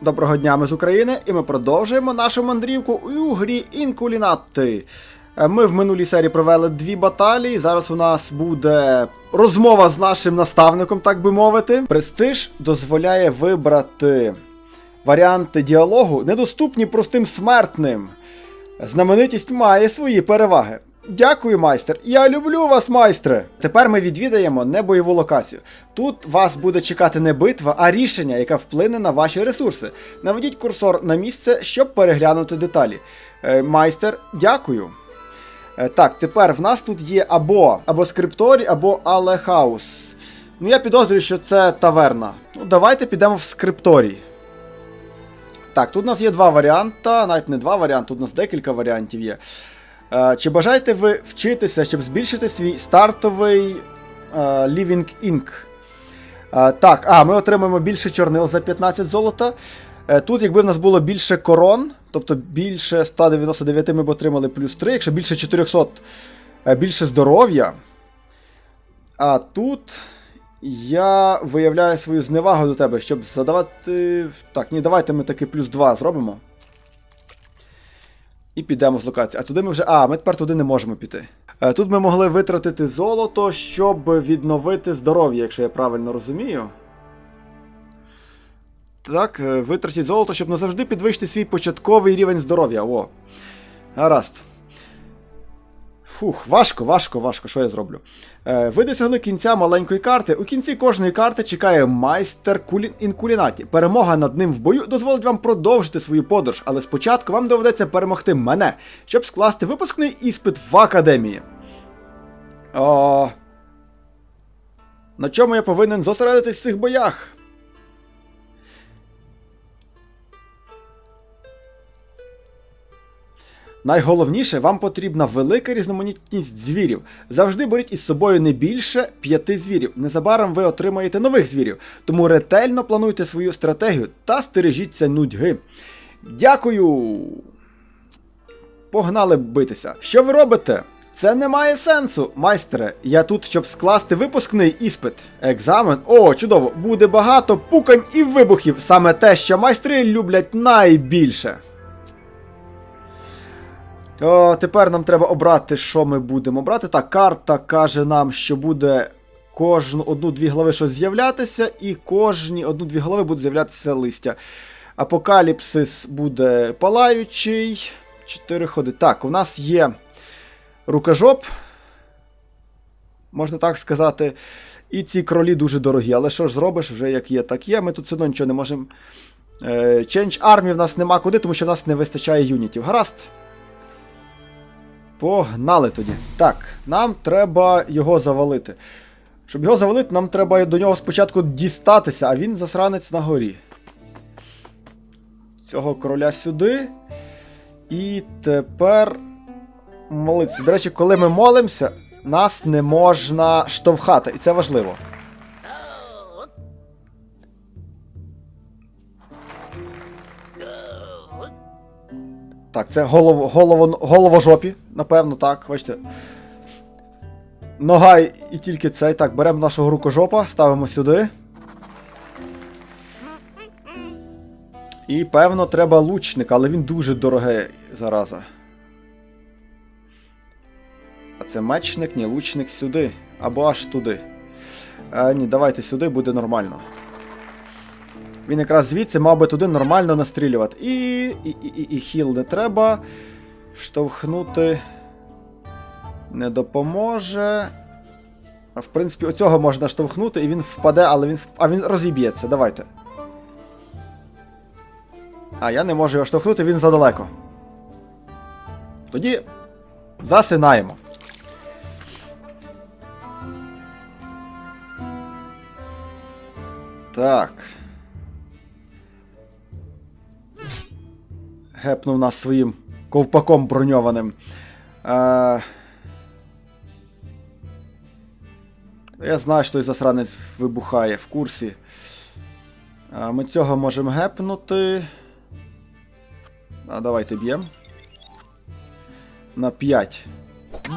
Доброго дня, ми з України, і ми продовжуємо нашу мандрівку у грі Інкулінати. Е, Ми в минулій серії провели дві баталії. Зараз у нас буде розмова з нашим наставником, так би мовити. Престиж дозволяє вибрати варіанти діалогу, недоступні простим смертним. Знаменитість має свої переваги. Дякую, майстер. Я люблю вас, майстре. Тепер ми відвідаємо небойову локацію. Тут вас буде чекати не битва, а рішення, яке вплине на ваші ресурси. Наведіть курсор на місце, щоб переглянути деталі. Е, майстер, дякую. Е, так, тепер в нас тут є або, або скрипторій, або алехаус. Ну, я підозрюю, що це таверна. Ну, давайте підемо в скрипторій. Так, тут у нас є два варіанти, навіть не два варіанти, тут у нас декілька варіантів є. Е, чи бажаєте ви вчитися, щоб збільшити свій стартовий е, Living Ink? Е, так, а, ми отримаємо більше чорнил за 15 золота. Тут, якби в нас було більше корон, тобто більше 199 ми б отримали плюс 3, якщо більше 400, е, більше здоров'я. А тут я виявляю свою зневагу до тебе, щоб задавати. Так, ні, давайте ми таки плюс 2 зробимо. І підемо з локації. А туди ми вже. А, ми тепер туди не можемо піти. Е, Тут ми могли витратити золото, щоб відновити здоров'я, якщо я правильно розумію. Так, е, витратіть золото, щоб назавжди підвищити свій початковий рівень здоров'я. О. Гаразд. Фух, важко, важко, важко, що я зроблю. Е, ви досягли кінця маленької карти. У кінці кожної карти чекає майстер кулі... інкулінаті. Перемога над ним в бою дозволить вам продовжити свою подорож, але спочатку вам доведеться перемогти мене, щоб скласти випускний іспит в академії. О... На чому я повинен зосередитись в цих боях? Найголовніше, вам потрібна велика різноманітність звірів. Завжди беріть із собою не більше п'яти звірів. Незабаром ви отримаєте нових звірів, тому ретельно плануйте свою стратегію та стережіться нудьги. Дякую! Погнали битися. Що ви робите? Це не має сенсу, майстре. Я тут, щоб скласти випускний іспит. Екзамен. О, чудово! Буде багато пукань і вибухів. Саме те, що майстри люблять найбільше. О, тепер нам треба обрати, що ми будемо брати. Так, карта каже нам, що буде кожну одну-дві глави щось з'являтися, і кожні одну-дві глави буде з'являтися листя. Апокаліпсис буде палаючий. Чотири ходи. Так, у нас є рукожоп. Можна так сказати. І ці кролі дуже дорогі. Але що ж зробиш, вже як є, так є. Ми тут все одно нічого не можемо. Change Army в нас нема куди, тому що в нас не вистачає юнітів. Гаразд. Погнали тоді. Так, нам треба його завалити. Щоб його завалити, нам треба до нього спочатку дістатися, а він засранець на горі. Цього короля сюди. І тепер молитися. До речі, коли ми молимося, нас не можна штовхати, і це важливо. Так, це голово, голово, головожопі, напевно, так, бачите. Нога і тільки цей. Так, беремо нашого рукожопа, ставимо сюди. І певно треба лучник, але він дуже дорогий, зараза. А це мечник, ні, лучник сюди. Або аж туди. А, ні, давайте сюди буде нормально. Він якраз звідси мав би туди нормально настрілювати. І. І, і, і, і хіл не треба. Штовхнути. Не допоможе. А в принципі, оцього можна штовхнути, і він впаде, але він. А він розіб'ється. Давайте. А, я не можу його штовхнути, він задалеко. Тоді засинаємо. Так. Гепнув нас своїм ковпаком броньованим. Е... Я знаю, що той засранець вибухає в курсі. А ми цього можемо гепнути. А давайте б'ємо. На 5.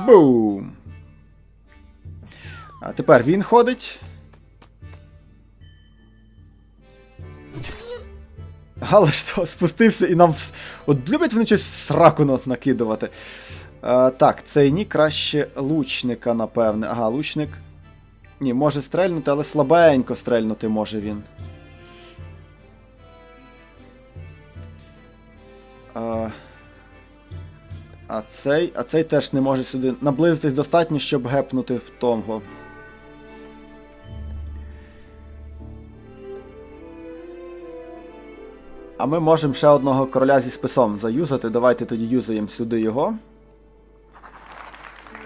Бум! А тепер він ходить. Але то спустився і нам. вс- От люблять вони щось в сраку на- накидувати. Е, так, цей ні краще лучника, напевне. Ага, лучник. Ні, може стрельнути, але слабенько стрельнути може він. А, а цей, а цей теж не може сюди наблизитись достатньо, щоб гепнути в того. А ми можемо ще одного короля зі списом заюзати. Давайте тоді юзаємо сюди його.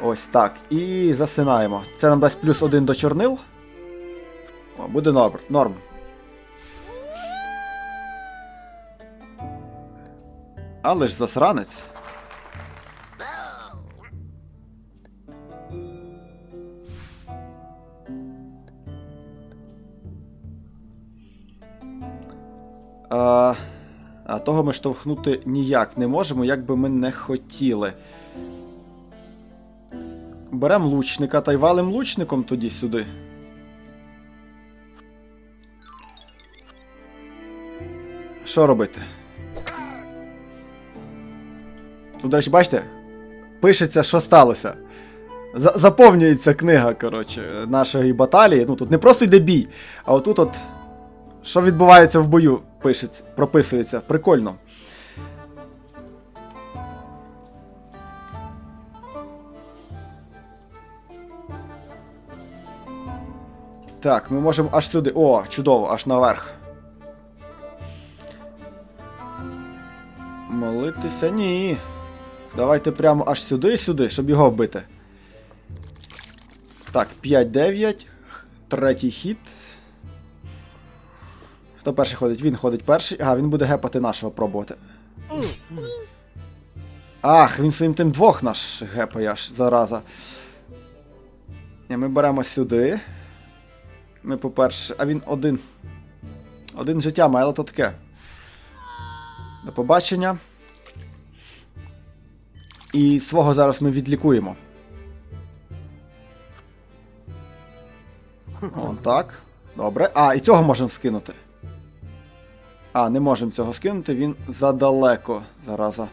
Ось так. І засинаємо. Це нам дасть плюс один до чорнил. О, буде норм. норм. Але ж засранець. А, а того ми штовхнути ніяк не можемо, як би ми не хотіли. Беремо лучника та й валим лучником тоді сюди. Що робити? Тут, до речі, бачите? Пишеться, що сталося. За- заповнюється книга, коротше, нашої баталії. Ну тут не просто йде бій, а отут от. Що відбувається в бою, пишеться, прописується. Прикольно. Так, ми можемо аж сюди. О, чудово, аж наверх. Молитися? Ні. Давайте прямо аж сюди сюди, щоб його вбити. Так, 5-9. Третій хід. Хто перший ходить? Він ходить перший. Ага, він буде гепати нашого пробувати. Ах, він своїм тим двох наш гепає аж, зараза. Ні, ми беремо сюди. Ми, по-перше. А він один. Один життя має, але то таке. До побачення. І свого зараз ми відлікуємо. О, так. Добре. А, і цього можемо скинути. А, не можемо цього скинути, він задалеко. Зараза.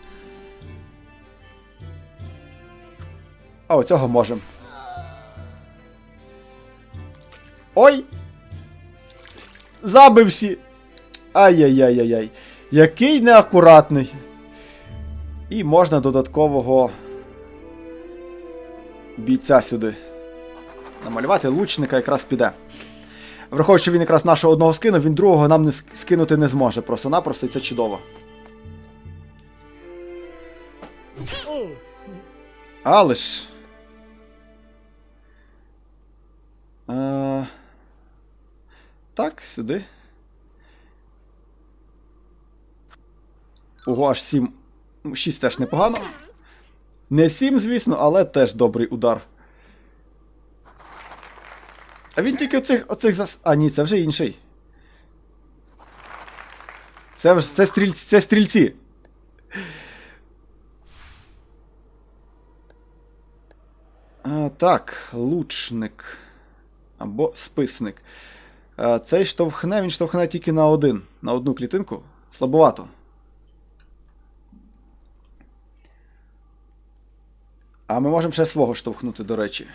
А, о, цього можемо. Ой! Забився! Ай-яй-яй-яй-яй. Який неакуратний. І можна додаткового бійця сюди. Намалювати лучника якраз піде. Враховуючи, він якраз нашого одного скинув, він другого нам не скинути не зможе. Просто-напросто і це чудово. Але ж. Е, Так, сюди. Ого, аж 7. 6 теж непогано. Не 7, звісно, але теж добрий удар. А він тільки оцих оцих зас. А, ні, це вже інший. Це це стрільці. Це стрільці. А, так, лучник. Або списник. А, цей штовхне, він штовхне тільки на один. На одну клітинку. Слабовато. А ми можемо ще свого штовхнути, до речі.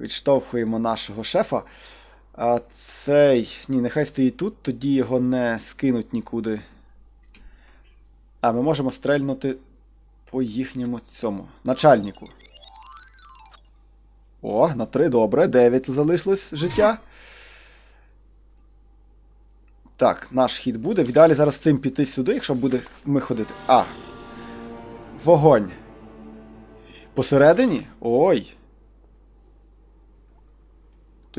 Відштовхуємо нашого шефа. А цей. Ні, нехай стоїть тут, тоді його не скинуть нікуди. А, ми можемо стрельнути по їхньому цьому. Начальнику. О, на 3, добре, 9 залишилось життя. Так, наш хід буде. В ідеалі зараз цим піти сюди, якщо буде ми ходити. А. Вогонь. Посередині? Ой.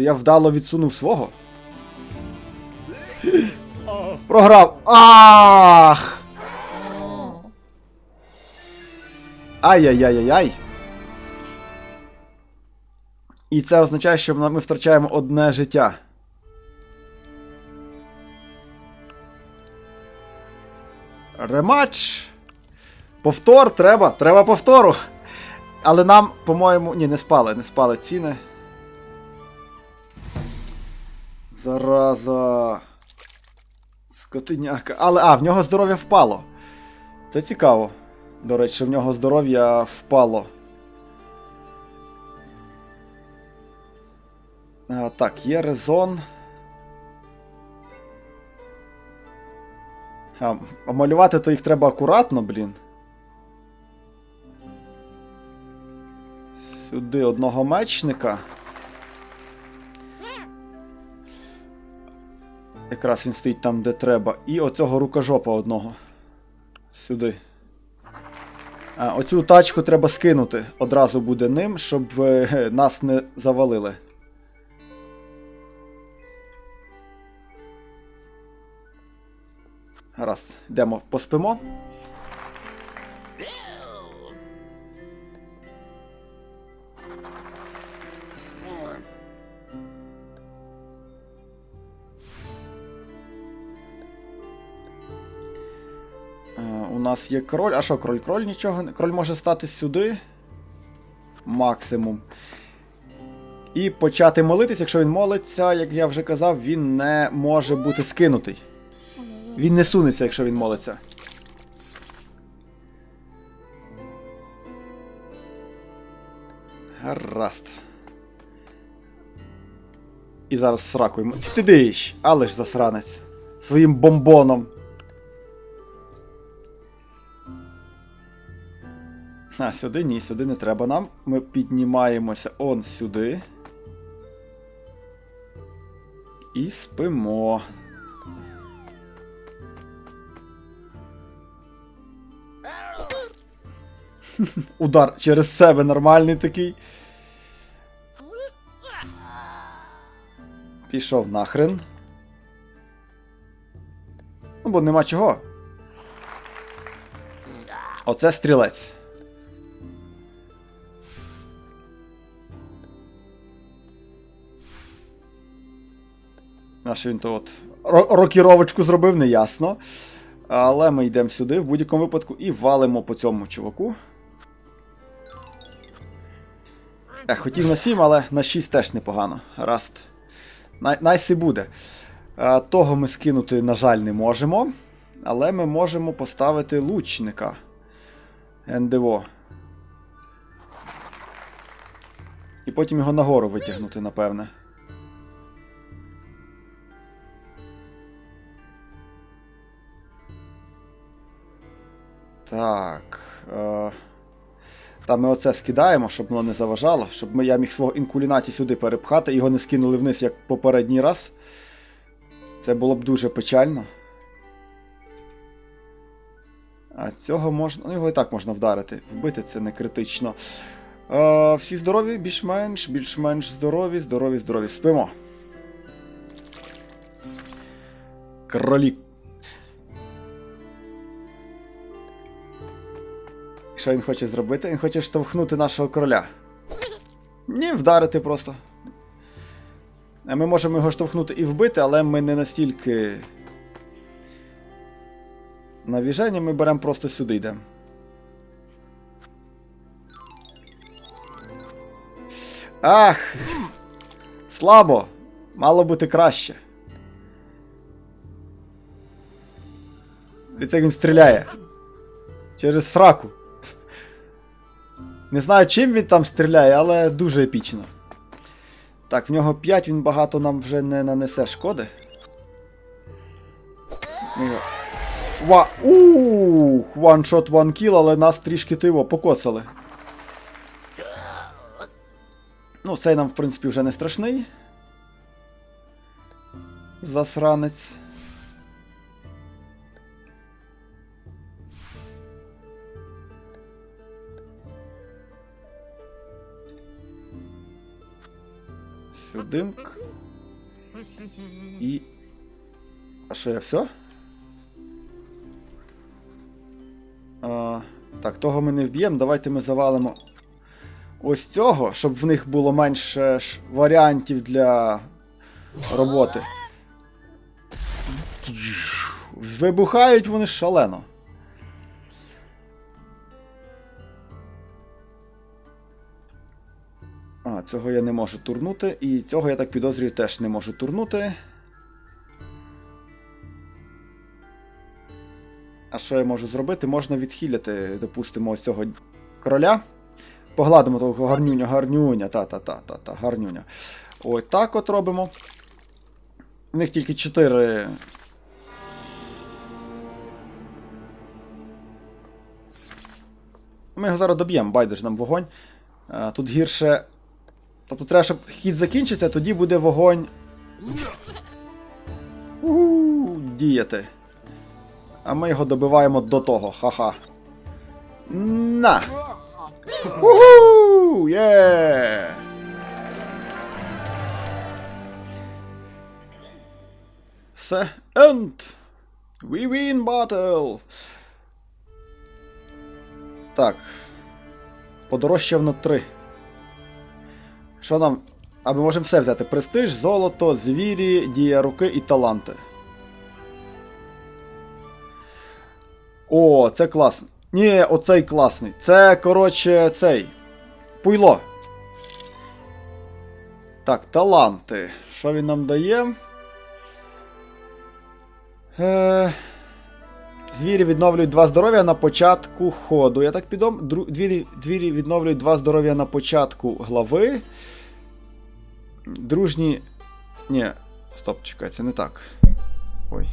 То я вдало відсунув свого. Програв. Ах! Ай-яй-яй-яй-яй. І це означає, що ми втрачаємо одне життя. Рематч. Повтор треба, треба повтору. Але нам, по-моєму, ні, не спали, не спали ціни. Зараза. Скотиняка. Але, а, в нього здоров'я впало. Це цікаво. До речі, в нього здоров'я впало. А, так, є резон. А, а малювати то їх треба акуратно, блін. Сюди одного мечника. Якраз він стоїть там, де треба. І оцього рукожопа одного. Сюди. А, оцю тачку треба скинути. Одразу буде ним, щоб е, нас не завалили. Гаразд, йдемо, поспимо. Нас є кроль. А що, кроль? Кроль нічого не. Кроль може стати сюди. Максимум. І почати молитись, якщо він молиться, як я вже казав, він не може бути скинутий. Він не сунеться, якщо він молиться. Гаразд. І зараз сракуємо. Ти диш, але ж засранець. Своїм бомбоном. А, сюди ні, сюди не треба нам. Ми піднімаємося он сюди. І спимо. Удар через себе нормальний такий. Пішов нахрен. Ну, бо нема чого. Оце стрілець. Наш він то от рокіровочку зробив, неясно. Але ми йдемо сюди в будь-якому випадку і валимо по цьому чуваку. Ех, хотів на 7, але на 6 теж непогано. Раст. Най найси буде. Того ми скинути, на жаль, не можемо. Але ми можемо поставити лучника. НДО. І потім його нагору витягнути, напевне. Так. Е... Та ми оце скидаємо, щоб воно не заважало, щоб ми, я міг свого інкулінаті сюди перепхати, його не скинули вниз, як попередній раз. Це було б дуже печально. А цього можна. Ну, його і так можна вдарити. Вбити це не критично. Е, всі здорові, більш-менш, більш-менш здорові, здорові, здорові. Спимо. Кролік. Що він хоче зробити? Він хоче штовхнути нашого короля. Ні, вдарити просто. Ми можемо його штовхнути і вбити, але ми не настільки. Навіження ми беремо просто сюди йдемо. Ах! Слабо! Мало бути краще. І це він стріляє. Через сраку. Не знаю, чим він там стріляє, але дуже епічно. Так, в нього 5, він багато нам вже не нанесе шкоди. Ва... Ух, one shot, one kill, але нас трішки тиво покосили. Ну, цей нам, в принципі, вже не страшний. Засранець. Сюдимк. І. А що я все? А, так, того ми не вб'ємо. Давайте ми завалимо ось цього, щоб в них було менше варіантів для роботи. Вибухають вони шалено. Цього я не можу турнути, і цього я так підозрюю теж не можу турнути. А що я можу зробити? Можна відхиляти, допустимо, ось цього короля. Погладимо того гарнюня, гарнюня, та-та-та-та-та, гарнюня. Ось так от робимо. У них тільки 4. Ми його зараз доб'ємо, байдуже нам вогонь. Тут гірше. Тобто треба, щоб хід закінчиться, тоді буде вогонь. у діяти. А ми його добиваємо до того. Ха-ха. На! Уху! Є! Все. End! We win battle! Так. Подорожчав на 3. Що нам. А ми можемо все взяти: престиж, золото, звірі, дія руки і таланти. О, це класно. Ні, оцей класний. Це, коротше, цей. Пуйло. Так, таланти. Що він нам дає? Е... Звірі відновлюють два здоров'я на початку ходу. Я так підом. Двірі відновлюють два здоров'я на початку глави. Дружні. Ні. Стоп, чекай, це не так. Ой.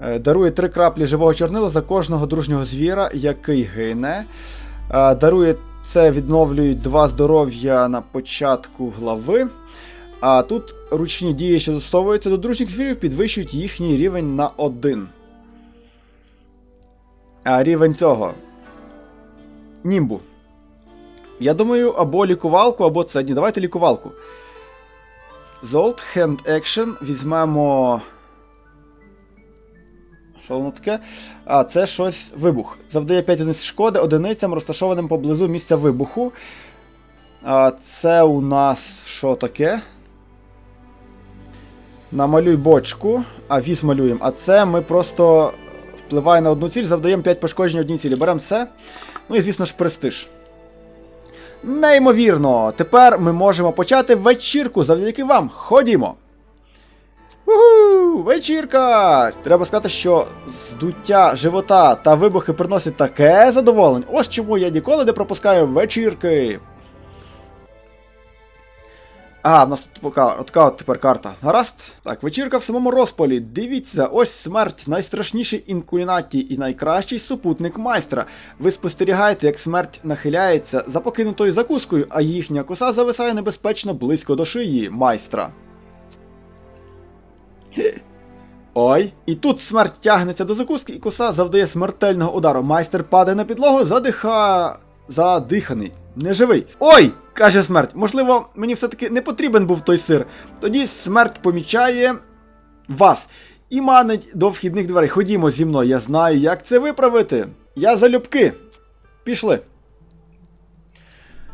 Е, Дарує три краплі живого чорнила за кожного дружнього звіра, який гине. Е, Дарує це відновлюють два здоров'я на початку глави. А тут ручні дії, що застосовуються до дружніх звірів, підвищують їхній рівень на один. А рівень цього. Німбу. Я думаю, або лікувалку, або це. Ні, давайте лікувалку. Zolt Hand Action. Візьмемо. Що воно таке? А, це щось вибух. Завдає 5 одиниць шкоди одиницям, розташованим поблизу місця вибуху. А, Це у нас що таке? Намалюй бочку, а віз малюємо. А це ми просто впливає на одну ціль, завдаємо 5 пошкоджень одній цілі. Беремо це. Ну і, звісно ж, престиж. Неймовірно! Тепер ми можемо почати вечірку завдяки вам. Ходімо! Уху! Вечірка! Треба сказати, що здуття живота та вибухи приносять таке задоволення. Ось чому я ніколи не пропускаю вечірки. А, в нас тут пока, така от тепер карта. Гаразд. Так, вечірка в самому розпалі. Дивіться, ось смерть найстрашніший інкулінаті і найкращий супутник майстра. Ви спостерігаєте, як смерть нахиляється за покинутою закускою, а їхня коса зависає небезпечно близько до шиї майстра. Ой, і тут смерть тягнеться до закуски, і коса завдає смертельного удару. Майстер падає на підлогу, задиха. Задиханий. Неживий. Ой! каже смерть. Можливо, мені все-таки не потрібен був той сир. Тоді смерть помічає вас і манить до вхідних дверей. Ходімо зі мною, я знаю, як це виправити. Я залюбки. Пішли.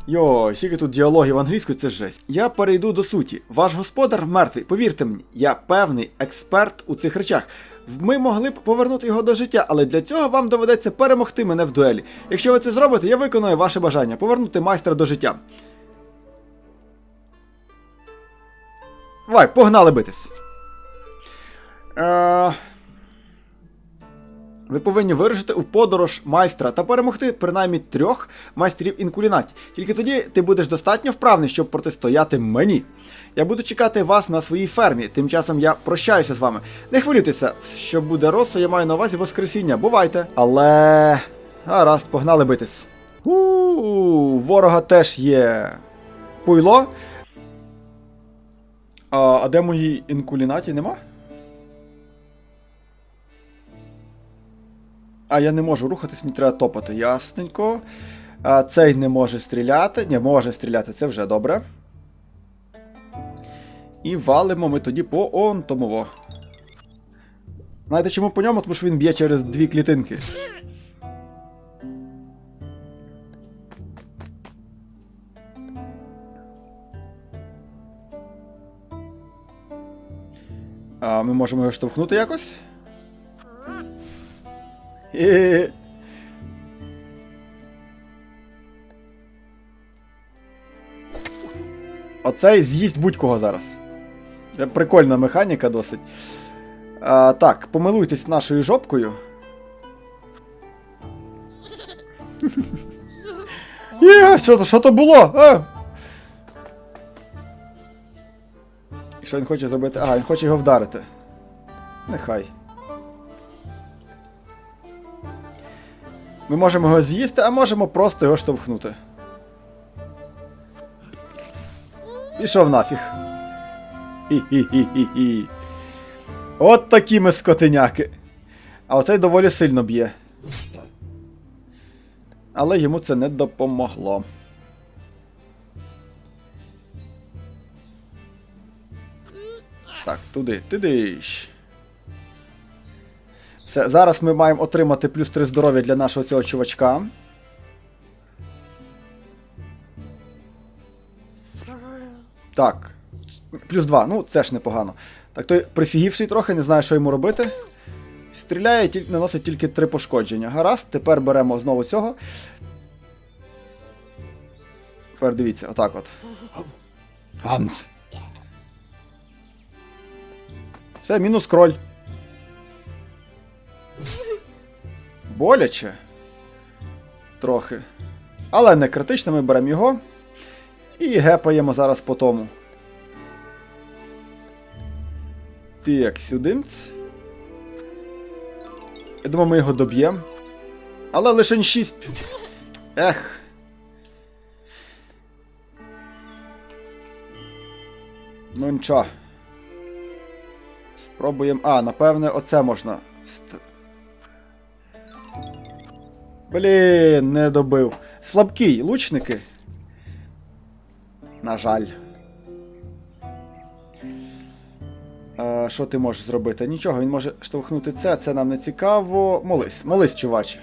Йой, скільки тут діалогів англійською, це жесть. Я перейду до суті. Ваш господар мертвий, повірте мені, я певний експерт у цих речах. Ми могли б повернути його до життя, але для цього вам доведеться перемогти мене в дуелі. Якщо ви це зробите, я виконую ваше бажання повернути майстра до життя. Давай, погнали битись. Е... Ви повинні вирушити у подорож майстра та перемогти принаймні трьох майстрів інкулінаті. Тільки тоді ти будеш достатньо вправний, щоб протистояти мені. Я буду чекати вас на своїй фермі. Тим часом я прощаюся з вами. Не хвилюйтеся, що буде росо, я маю на увазі Воскресіння. Бувайте. Але. Гаразд, погнали битись. У ворога теж є. Пуйло. А, а де мої інкулінаті нема? А я не можу рухатись, мені треба топати. Ясненько. А, Цей не може стріляти. Не може стріляти, це вже добре. І валимо ми тоді по он томово. Знаєте чому по ньому? Тому що він б'є через дві клітинки. А ми можемо його штовхнути якось? Оцей з'їсть будь-кого зараз. Це Прикольна механіка досить. А, так, помилуйтесь нашою жопкою. Є, що, то- що то було? А! Що він хоче зробити? Ага, він хоче його вдарити. Нехай. Ми можемо його з'їсти, а можемо просто його штовхнути. Пішов нафіг. Хі-хі-хі-хі-хі. От такі ми скотиняки. А оцей доволі сильно б'є. Але йому це не допомогло. Так, туди, туди. Все, зараз ми маємо отримати плюс 3 здоров'я для нашого цього чувачка. Так. Плюс 2, ну це ж непогано. Так, той прифігівший трохи, не знає, що йому робити. Стріляє, тільки наносить тільки 3 пошкодження. Гаразд, тепер беремо знову цього. Тепер дивіться, отак от. Ганс. Все, мінус кроль. Боляче. Трохи. Але не критично, ми беремо його. І гепаємо зараз по тому. Так, сюдимц. Я думаю, ми його доб'ємо. Але лише 6. Ех. Ну нічого. Спробуємо. А, напевне, оце можна. Блін, не добив. Слабкий, лучники. На жаль. А, що ти можеш зробити? Нічого, він може штовхнути це, це нам не цікаво. Молись, молись, чуваче.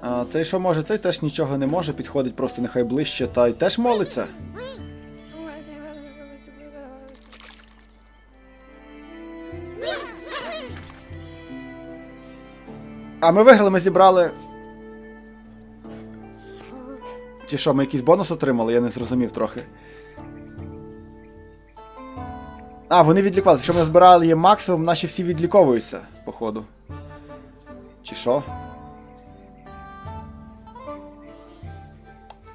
А, цей що може, цей теж нічого не може, підходить просто нехай ближче та й теж молиться. А ми виграли, ми зібрали. Чи що, ми якийсь бонус отримали? Я не зрозумів трохи. А, вони відлікувалися. Якщо ми збирали їм максимум, наші всі відліковуються, походу. Чи що?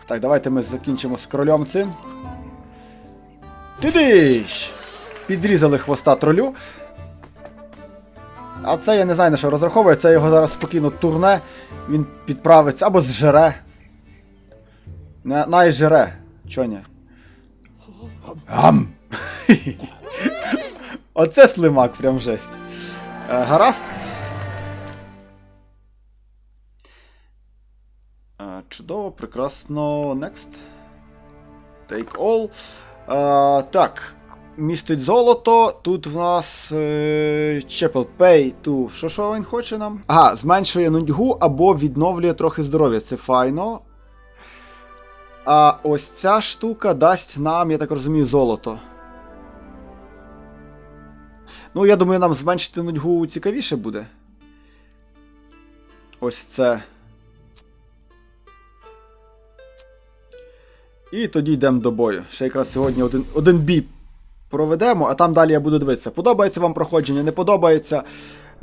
Так, давайте ми закінчимо з королем цим. Тидиш! Підрізали хвоста тролю. А це я не знаю на що розраховує, це його зараз спокійно турне, він підправиться або зжере. На, най жире. Чо ні? Гам! Оце слимак, прям жесть. Е, гаразд. Е, чудово, прекрасно. Next. Take all. Е, так. Містить золото. Тут в нас е, Chapel Pay to. Що що він хоче нам? Ага, зменшує нудьгу або відновлює трохи здоров'я. Це файно. А ось ця штука дасть нам, я так розумію, золото. Ну, я думаю, нам зменшити нудьгу цікавіше буде. Ось це. І тоді йдемо до бою. Ще якраз сьогодні один, один бій проведемо, а там далі я буду дивитися. Подобається вам проходження, не подобається.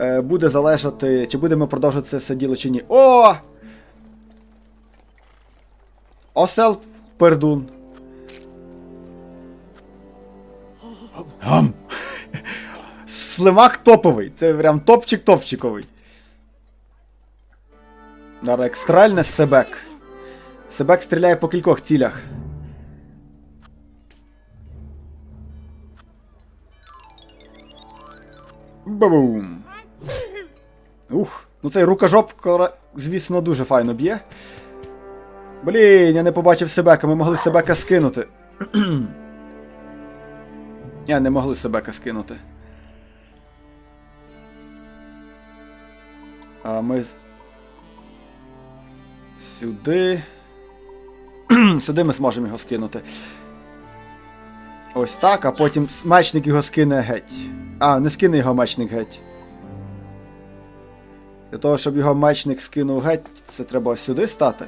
Е, буде залежати, чи будемо продовжувати це все діло, чи ні. О! Осел пердун. Гам. Слимак топовий. Це прям топчик топчиковий. Зараз екстральне Себек. Себек стріляє по кількох цілях. Бабум. Ух, ну цей рукожоп, звісно, дуже файно б'є. Блін, я не побачив Себека, ми могли Себека скинути. Я не могли Себека скинути. А ми. Сюди. Сюди ми зможемо його скинути. Ось так, а потім мечник його скине геть. А, не скине його мечник геть. Для того, щоб його мечник скинув геть, це треба сюди стати.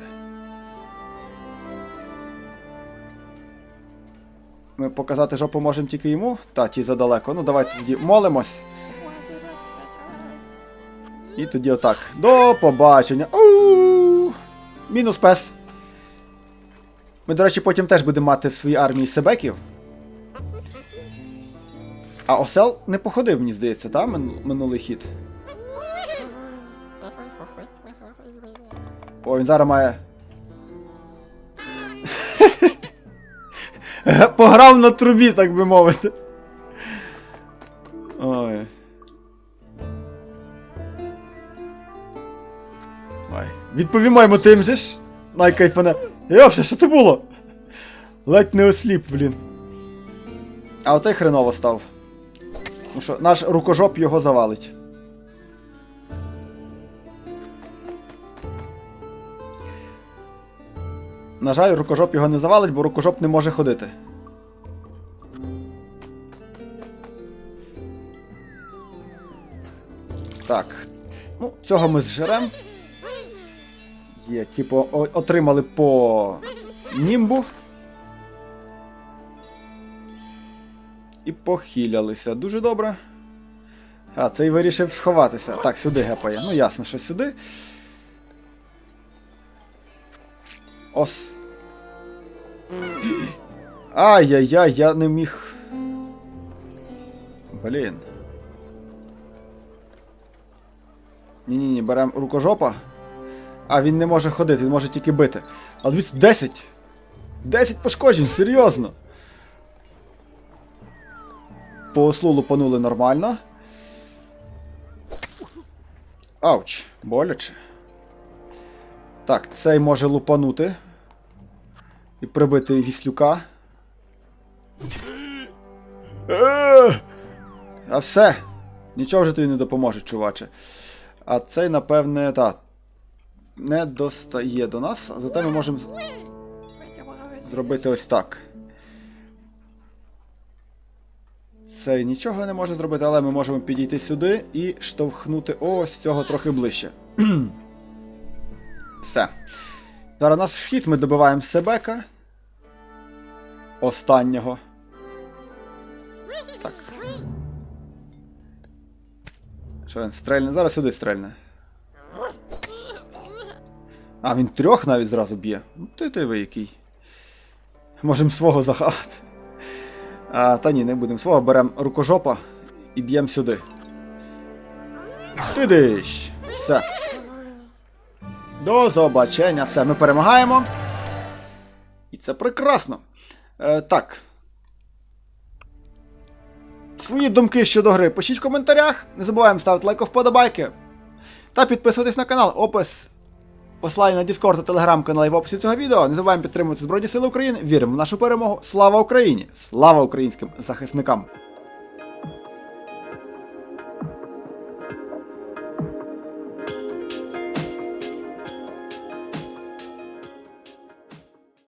Ми показати жопу можемо тільки йому. Та, ті задалеко. Ну давайте тоді молимось. І тоді отак. До побачення. у Мінус пес. Ми, до речі, потім теж будемо мати в своїй армії себеків. А осел не походив, мені здається, та? мин- Минулий хід. О, він зараз має. Пограв на трубі, так би мовити. Ой. Ой. Відповімо йому тим же ж. Найкайфане. Йопше, що це було? Ледь не осліп, блін. А отей хреново став. Що наш рукожоп його завалить. На жаль, рукожоп його не завалить, бо рукожоп не може ходити. Так. Ну, цього ми зжерем. Є, типу, отримали по німбу. І похилялися. Дуже добре. А, цей вирішив сховатися. Так, сюди гепає. Ну, ясно, що сюди. Ос. Ай-яй-яй, я не міг. Блін. Ні-ні-ні, беремо рукожопа. А, він не може ходити, він може тільки бити. А дивіться, 10! 10 пошкоджень, серйозно. По ослу лупанули нормально. Ауч, боляче. Так, цей може лупанути. І прибити віслюка. А все. Нічого вже тобі не допоможе, чуваче. А цей, напевне, так. Не достає до нас, а зате ми можемо зробити ось так. Цей нічого не може зробити, але ми можемо підійти сюди і штовхнути ось цього трохи ближче. Все. Зараз наш вхід ми добиваємо Себека. Останнього. Так. Що він стрельне? Зараз сюди стрельне. А, він трьох навіть зразу б'є. Ну, ти ти ви який. Можемо свого захавати. А, та ні, не будемо свого, беремо рукожопа і б'ємо сюди. Ти диш! Все. До побачення. Все, ми перемагаємо. І це прекрасно. Е, так. Свої думки щодо гри пишіть в коментарях. Не забуваємо ставити лайк вподобайки. Та підписуватись на канал. Опис. Посилання на Discord та телеграм-канал в описі цього відео. Не забуваємо підтримувати Збройні Сили України. Віримо в нашу перемогу. Слава Україні! Слава українським захисникам!